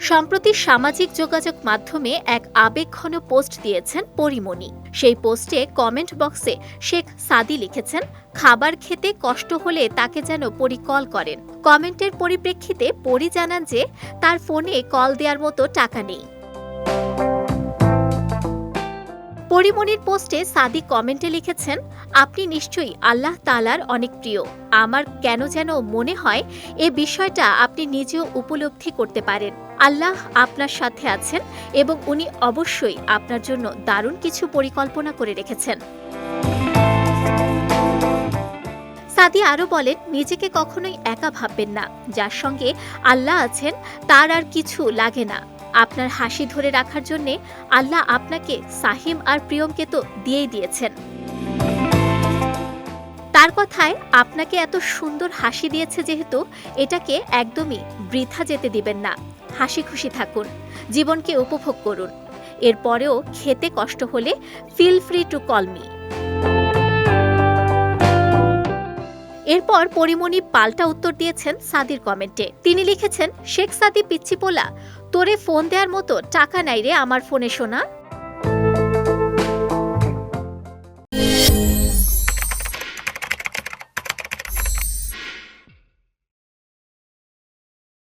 সম্প্রতি সামাজিক যোগাযোগ মাধ্যমে এক আবেগঘন পোস্ট দিয়েছেন পরিমণি। সেই পোস্টে কমেন্ট বক্সে শেখ সাদি লিখেছেন, খাবার খেতে কষ্ট হলে তাকে যেন পরি কল করেন। কমেন্টের পরিপ্রেক্ষিতে পরি জানান যে, তার ফোনে কল দেওয়ার মতো টাকা নেই। পরিমণির পোস্টে সাদি কমেন্টে লিখেছেন, আপনি নিশ্চয়ই আল্লাহ তালার অনেক প্রিয়। আমার কেন যেন মনে হয় এ বিষয়টা আপনি নিজেও উপলব্ধি করতে পারেন। আল্লাহ আপনার সাথে আছেন এবং উনি অবশ্যই আপনার জন্য দারুণ কিছু পরিকল্পনা করে রেখেছেন। সাদি আরও বলেন, নিজেকে কখনোই একা ভাববেন না। যার সঙ্গে আল্লাহ আছেন, তার আর কিছু লাগে না। আপনার হাসি ধরে রাখার জন্যে আল্লাহ আপনাকে সাহিম আর প্রিয়মকে তো দিয়েই দিয়েছেন। তার কথায় আপনাকে এত সুন্দর হাসি দিয়েছে যেহেতু এটাকে একদমই বৃথা যেতে দিবেন না। হাসি খুশি থাকুন, জীবনকে উপভোগ করুন। এরপরেও খেতে কষ্ট হলে feel free to call me এরপর পরিমণি পাল্টা উত্তর দিয়েছেন সাদির কমেন্টে। তিনি লিখেছেন, শেখ সাদি পিচ্ছিপোলা, তোরে ফোন দেওয়ার মতো টাকা নাই রে আমার ফোনে শোনা